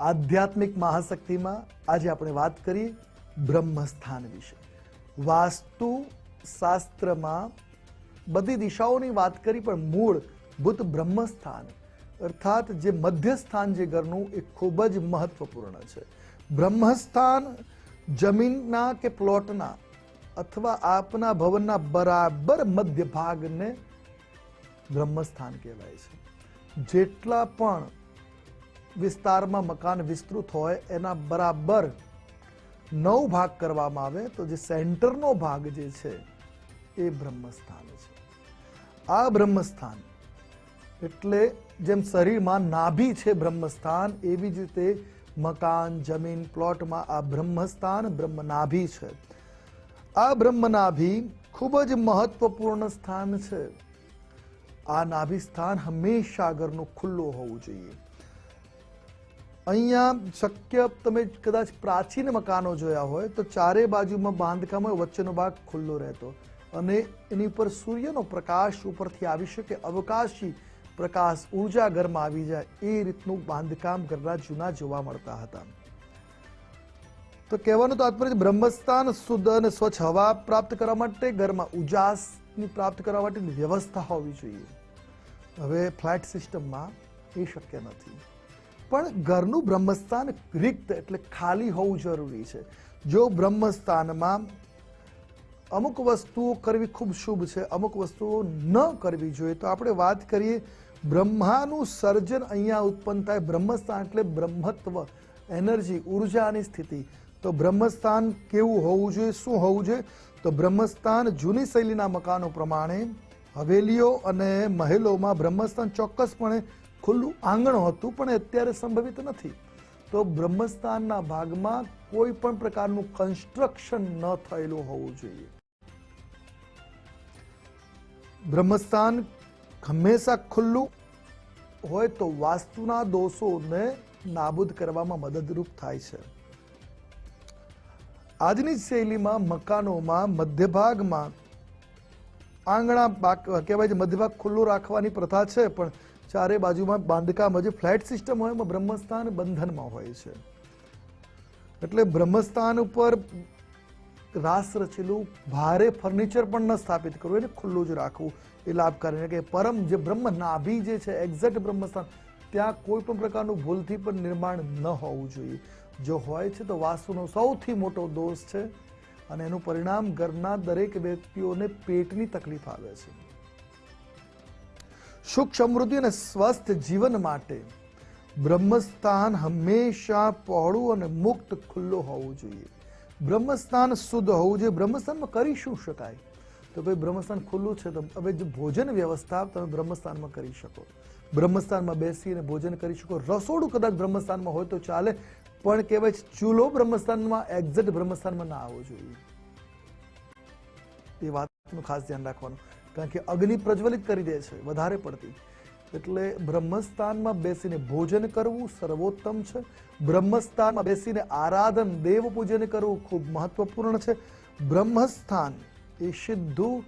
આધ્યાત્મિક મહાશક્તિમાં આજે આપણે વાત કરીએ બ્રહ્મસ્થાન વિશે. વાસ્તુ શાસ્ત્રમાં બધી દિશાઓની વાત કરી, પણ મૂળ ભૂત બ્રહ્મસ્થાન, અર્થાત જે મધ્યસ્થાન જે ઘરનું, એ ખૂબ જ મહત્વપૂર્ણ છે. બ્રહ્મસ્થાન જમીનના કે પ્લોટના અથવા આપના ભવનના બરાબર મધ્ય ભાગને બ્રહ્મસ્થાન કહેવાય છે. જેટલા પણ વિસ્તારમાં મકાન વિસ્તૃત હોય, એના બરાબર નવ ભાગ કરવામાં આવે, તો જે સેન્ટરનો ભાગ જે છે, એ બ્રહ્મસ્થાન છે. આ બ્રહ્મસ્થાન એટલે જેમ શરીરમાં નાભી છે બ્રહ્મસ્થાન, એવી જ રીતે મકાન, જમીન, પ્લોટમાં આ બ્રહ્મસ્થાન બ્રહ્મનાભી છે. આ બ્રહ્મનાભી ખૂબ જ મહત્વપૂર્ણ સ્થાન છે. આ નાભી સ્થાન હંમેશા આગળનું ખુલ્લું હોવું જોઈએ. અહીંયા શક્ય તમે કદાચ પ્રાચીન મકાનો જોયા હોય, તો ચારે બાજુમાં બાંધકામ હોય વચ્ચેનો ભાગ ખુલ્લો રહેતો અને એની ઉપર સૂર્યનો પ્રકાશ ઉપરથી આવી શકે, અવકાશી પ્રકાશ ઊર્જા ઘરમાં આવી જાય, એ રીતનું બાંધકામ ઘરના જૂના જોવા મળતા હતા. તો કહેવાનું તાત્પર્ય બ્રહ્મસ્થાન શુદ્ધ અને સ્વચ્છ હવા પ્રાપ્ત કરવા માટે ઘરમાં ઉજાસની પ્રાપ્ત કરવા માટેની વ્યવસ્થા હોવી જોઈએ. હવે ફ્લેટ સિસ્ટમમાં એ શક્ય નથી. પણ ઘરનું બ્રહ્મસ્થાન રિક્ત એટલે ખાલી હોવું જરૂરી છે. જો બ્રહ્મસ્થાનમાં અમુક વસ્તુઓ કરવી ખૂબ શુભ છે, અમુક વસ્તુઓ ન કરવી જોઈએ, તો આપણે વાત કરીએ બ્રહ્માનું સર્જન અહીંયા ઉત્પન્ન થાય બ્રહ્મસ્થાન એટલે બ્રહ્મત્વ, એનર્જી, ઉર્જાની સ્થિતિ. તો બ્રહ્મસ્થાન કેવું હોવું જોઈએ, શું હોવું જોઈએ? તો બ્રહ્મસ્થાન જૂની શૈલીના મકાનો પ્રમાણે હવેલીઓ અને મહેલોમાં બ્રહ્મસ્થાન ચોક્કસપણે ખુલ્લું આંગણ હતું, પણ અત્યારે સંભવિત નથી. તો બ્રહ્મસ્થાનના ભાગમાં કોઈ પણ પ્રકારનું કન્સ્ટ્રક્શન ન થયેલું હોવું જોઈએ. બ્રહ્મસ્થાન હંમેશા ખુલ્લું હોય તો વાસ્તુના દોષોને નાબૂદ કરવામાં મદદરૂપ થાય છે. આજની શૈલીમાં મકાનોમાં મધ્ય ભાગમાં આંગણા કહેવાય છે, મધ્યભાગ ખુલ્લું રાખવાની પ્રથા છે, પણ ચારે બાજુમાં બાંધકામ જે ફ્લેટ સિસ્ટમ હોય એમાં બ્રહ્મસ્થાન બંધનમાં હોય છે. એટલે બ્રહ્મસ્થાન ઉપર રાસ રચેલું, ભારે ફર્નિચર પણ ન સ્થાપિત કરવું, એને ખુલ્લું જ રાખવું. એ લાભકારી કે પરમ જે બ્રહ્મ નાભી જે છે એક્ઝેક્ટ બ્રહ્મસ્થાન, ત્યાં કોઈ પણ પ્રકારનું ભૂલથી પણ નિર્માણ ન હોવું જોઈએ. જો હોય છે તો વાસ્તુનો સૌથી મોટો દોષ છે અને એનું પરિણામ ઘરના દરેક વ્યક્તિઓને પેટની તકલીફ આવે છે. સુખ સમૃદ્ધિ અને સ્વસ્થ જીવન માટે બ્રહ્મસ્થાન હંમેશા પહોળું અને મુક્ત ખુલ્લો હોવું જોઈએ. બ્રહ્મસ્થાન શુદ્ધ હોવું જોઈએ. બ્રહ્મસ્થાનમાં કરી શું શકાય? તો ભાઈ, બ્રહ્મસ્થાન ખુલ્લું છે તો હવે જે ભોજન વ્યવસ્થા તમે બ્રહ્મસ્થાનમાં કરી શકો. બ્રહ્મસ્થાનમાં બેસીને ભોજન કરી શકો. રસોડું કદાચ બ્રહ્મસ્થાનમાં હોય તો ચાલે. પણ કહેવાય છે, ચૂલો બ્રહ્મસ્થાનમાં એક્ઝેક્ટ બ્રહ્મસ્થાનમાં ના આવવો જોઈએ. એ વાતનું ખાસ ધ્યાન રાખવાનું. કારણ કે અગ્નિ પ્રજ્વલિત કરી દે છે, વધારે પડતી. એટલે બ્રહ્મસ્થાનમાં બેસીને ભોજન કરવું સર્વોત્તમ છે. બ્રહ્મસ્થાનમાં બેસીને આરાધન, દેવ પૂજન કરવું ખૂબ મહત્વપૂર્ણ છે. બ્રહ્મસ્થાન એ સિદ્ધુ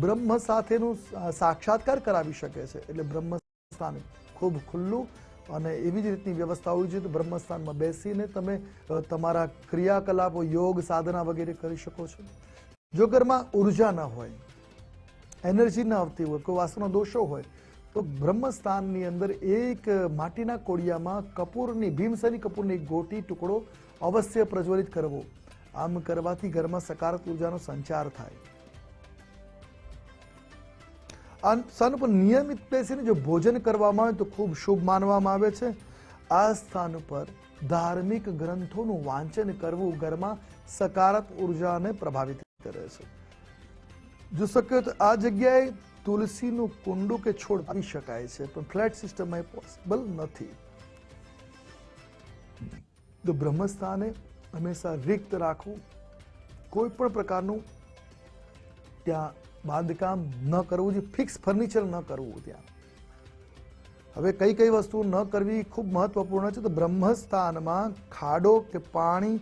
બ્રહ્મ સાથેનું સાક્ષાત્કાર કરાવી શકે છે. એટલે બ્રહ્મસ્થાન ખૂબ ખુલ્લું અને એવી જ રીતની વ્યવસ્થા હોવી જોઈએ તો બ્રહ્મસ્થાનમાં બેસીને તમે તમારા ક્રિયાકલાપો, યોગ, સાધના વગેરે કરી શકો છો. જો ઘરમાં ઊર્જા ન હોય, એનર્જી ન આવતી હોય, કોઈ વાસનો દોષો હોય, તો બ્રહ્મસ્થાનની અંદર એક માટીના કોડિયામાં કપૂરની, ભીમસેની કપૂરની ગોટી ટુકડો અવશ્ય પ્રજ્વલિત કરવો. આમ કરવાથી ઘરમાં સકારાત્મક ઉર્જાનો સંચાર થાય. સ્થાન ઉપર નિયમિત બેસીને જો ભોજન કરવામાં આવે તો ખૂબ શુભ માનવામાં આવે છે. આ સ્થાન ઉપર ધાર્મિક ગ્રંથોનું વાંચન કરવું ઘરમાં સકારાત્મક ઉર્જાને પ્રભાવિત કરે છે. જો શક્ય તો આ જગ્યાએ તુલસીનું કુંડું કે છોડ આવી શકાય છે, પણ ફ્લેટ સિસ્ટમમાં એ પોસિબલ નથી. તો બ્રહ્મસ્થાને હંમેશા રિક્ત રાખવું, કોઈ પણ પ્રકારનું ત્યાં બાંધકામ ન કરવું જોઈએ ફિક્સ ફર્નિચર ન કરવું ત્યાં. હવે કઈ કઈ વસ્તુ ન કરવી ખૂબ મહત્વપૂર્ણ છે, તો બ્રહ્મસ્થાનમાં ખાડો કે પાણી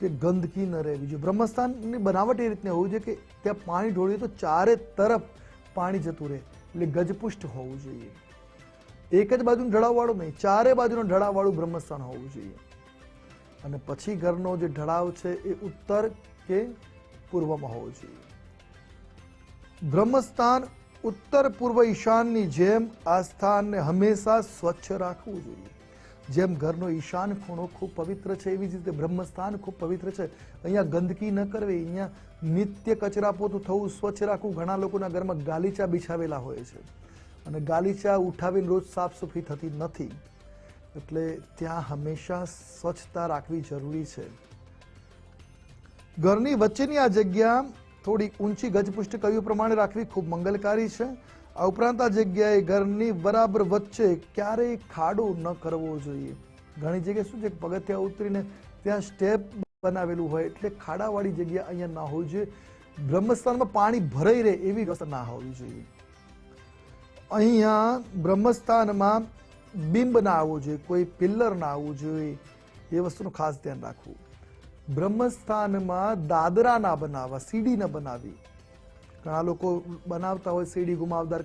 કે ગંદકી ન રહેવી જોઈએ. બ્રહ્મસ્થાનની બનાવટ એ રીતને હોવી જોઈએ કે ત્યાં પાણી ઢોળીએ તો ચારે તરફ પાણી જતું રહે, એટલે ગજપુષ્ટ હોવું જોઈએ. એક જ બાજુનું ઢળાવવાળું નહીં, ચારે બાજુનું ઢળાવવાળું બ્રહ્મસ્થાન હોવું જોઈએ. અને પછી ઘરનો જે ઢળાવ છે એ ઉત્તર કે પૂર્વમાં હોવો જોઈએ. બ્રહ્મસ્થાન ઉત્તર પૂર્વ ઈશાનની જેમ આ સ્થાનને હંમેશા સ્વચ્છ રાખવું જોઈએ. જેમ ઘરનો ઈશાન ખૂણો ખૂબ પવિત્ર છે, એવી જ રીતે બ્રહ્મસ્થાન ખૂબ પવિત્ર છે. અહીંયા ગંદકી ન કરવી, અહીંયા નિત્ય કચરા પોતું થવું, સ્વચ્છ રાખવું ઘણા લોકોના ઘરમાં ગાલીચા બિછાવેલા હોય છે. અને ગાલીચા ઉઠાવીને રોજ સાફ સફાઈ થતી નથી. એટલે ત્યાં હંમેશા સ્વચ્છતા રાખવી જરૂરી છે. ઘરની વચ્ચેની આ જગ્યા થોડી ઊંચી ગજપુષ્ટ કહ્યું પ્રમાણે રાખવી ખૂબ મંગલકારી છે? આ ઉપરાંત આ જગ્યાએ ઘરની બરાબર વચ્ચે ક્યારેય ખાડો ન કરવો જોઈએ. ઘણી જગ્યાએ શું છે પગથિયા ઉતરીને ત્યાં સ્ટેપ બનાવેલું હોય એટલે ખાડાવાળી જગ્યા અહીંયા ના હોવી જોઈએ. બ્રહ્મસ્થાનમાં પાણી ભરાઈ રહે એવી વ્યવસ્થા ના હોવી જોઈએ. અહીંયા બ્રહ્મસ્થાનમાં બિંબ ના આવવું જોઈએ, કોઈ પિલ્લર ના આવવું જોઈએ. એ વસ્તુનું ખાસ ધ્યાન રાખવું. બ્રહ્મસ્થાનમાં દાદરા ના બનાવવા, સીડી ન બનાવી. ઘણા લોકો બનાવતા હોય, સીડી ગુમાવદાર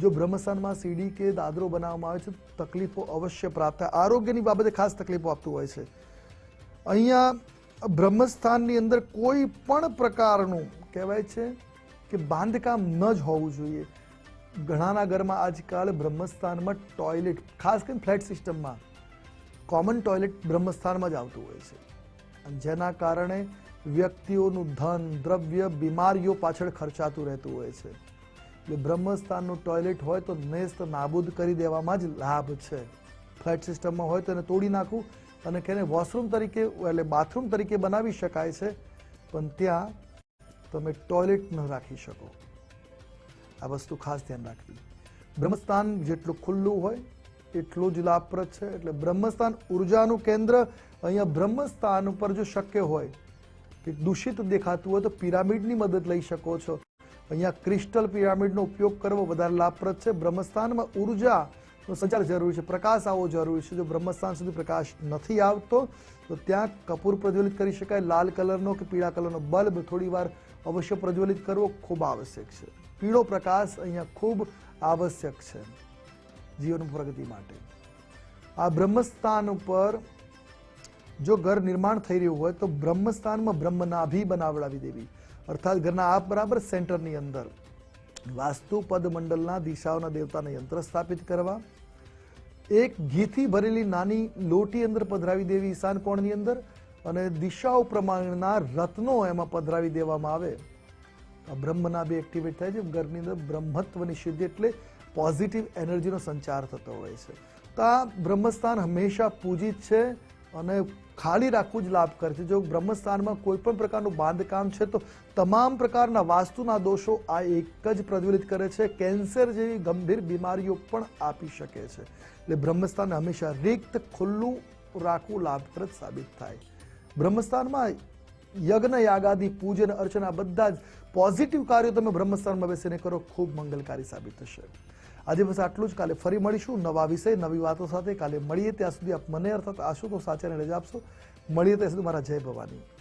જો બ્રહ્મસ્થાનમાં સીડી કે દાદરો બનાવવામાં આવે છે તકલીફો અવશ્ય પ્રાપ્ત થાય. આરોગ્યની બાબતે ખાસ તકલીફો આપતું હોય છે. અહીંયા બ્રહ્મસ્થાનની અંદર કોઈ પણ પ્રકારનું કહેવાય છે કે બાંધકામ ન જ હોવું જોઈએ. ઘણાના ઘરમાં આજકાલ બ્રહ્મસ્થાનમાં ટોયલેટ, ખાસ કરીને ફ્લેટ સિસ્ટમમાં, કોમન ટોયલેટ બ્રહ્મસ્થાનમાં જ આવતું હોય છે. જેના કારણે વ્યક્તિઓનું ધન, દ્રવ્ય, બીમારીઓ પાછળ ખર્ચાતું રહેતું હોય છે. એટલે બ્રહ્મસ્થાનનું ટોયલેટ હોય તો નેસ્ત નાબૂદ કરી દેવામાં જ લાભ છે. ફ્લેટ સિસ્ટમમાં હોય તો એને તોડી નાખવું અને કેને વોશરૂમ તરીકે, એટલે બાથરૂમ તરીકે બનાવી શકાય છે. પણ ત્યાં તમે ટોયલેટ ન રાખી શકો. આ વસ્તુ ખાસ ધ્યાન રાખવી. બ્રહ્મસ્થાન જેટલું ખુલ્લું હોય એટલું જ લાભપ્રદ છે. એટલે બ્રહ્મસ્થાન ઉર્જાનું કેન્દ્ર અહીંયા બ્રહ્મસ્થાન ઉપર જો શક્ય હોય, કે દૂષિત દેખાતું હોય, તો પિરામિડની મદદ લઈ શકો છો. અહીંયા ક્રિસ્ટલ પિરામિડનો ઉપયોગ કરવો વધારે લાભપ્રદ છે. બ્રહ્મસ્થાનમાં ઉર્જાનો સંચાર જરૂરી છે. પ્રકાશ આવવો જરૂરી છે. જો બ્રહ્મસ્થાન સુધી પ્રકાશ નથી આવતો, તો ત્યાં કપૂર પ્રજ્વલિત કરી શકાય. લાલ કલરનો કે પીળા કલરનો બલ્બ થોડી વાર અવશ્ય પ્રજ્વલિત કરવો ખૂબ આવશ્યક છે. પીળો પ્રકાશ અહીંયા ખૂબ આવશ્યક છે. જીવન પ્રગતિ માટે. આ બ્રહ્મસ્થાન ઉપર જો ઘર નિર્માણ થઈ રહ્યું હોય તો બ્રહ્મસ્થાનમાં બ્રહ્મનાભી બનાવડાવી દેવી. અર્થાત ઘરના આ બરાબર સેન્ટરની અંદર વાસ્તુ પદ મંડળના દિશાઓના દેવતાને યંત્ર સ્થાપિત કરવા. એક ઘીથી ભરેલી નાની લોટી અંદર પધરાવી દેવી ઈશાન કોણની અંદર અને દિશાઓ પ્રમાણેના રત્નો એમાં પધરાવી દેવામાં આવે. આ બ્રહ્મનાભી એક્ટિવેટ થાય છે. ઘરની અંદર બ્રહ્મત્વની સિદ્ધિ એટલે પોઝિટિવ એનર્જીનો સંચાર થતો હોય છે. તો આ બ્રહ્મસ્થાન હંમેશા પૂજિત છે અને ખાલી રાખવું જ લાભ કરે છે. જો બ્રહ્મસ્થાનમાં કોઈ પણ પ્રકારનું બાંધકામ છે, તો તમામ પ્રકારના વાસ્તુના દોષો આ એક જ પ્રજ્વલિત કરે છે. કેન્સર જેવી ગંભીર બીમારીઓ પણ આપી શકે છે. એટલે બ્રહ્મસ્થાન હંમેશા રિક્ત, ખુલ્લું રાખવું લાભપ્રદ સાબિત થાય. બ્રહ્મસ્થાનમાં યજ્ઞ, યાગાદી, પૂજન, અર્ચના બધા જ પોઝિટિવ કાર્યો તમે બ્રહ્મસ્થાનમાં બેસીને કરો, ખૂબ મંગલકારી સાબિત થશે. આજે બસ આટલું જ. કાલે ફરી મળીશું. નવા વિષય, નવી વાતો સાથે કાલે મળીએ. ત્યાં સુધી આપ મને અર્થાત આશુતોષ સાચાને રજા આપશો. મળીએ ત્યાં સુધી. મારા જય ભવાની.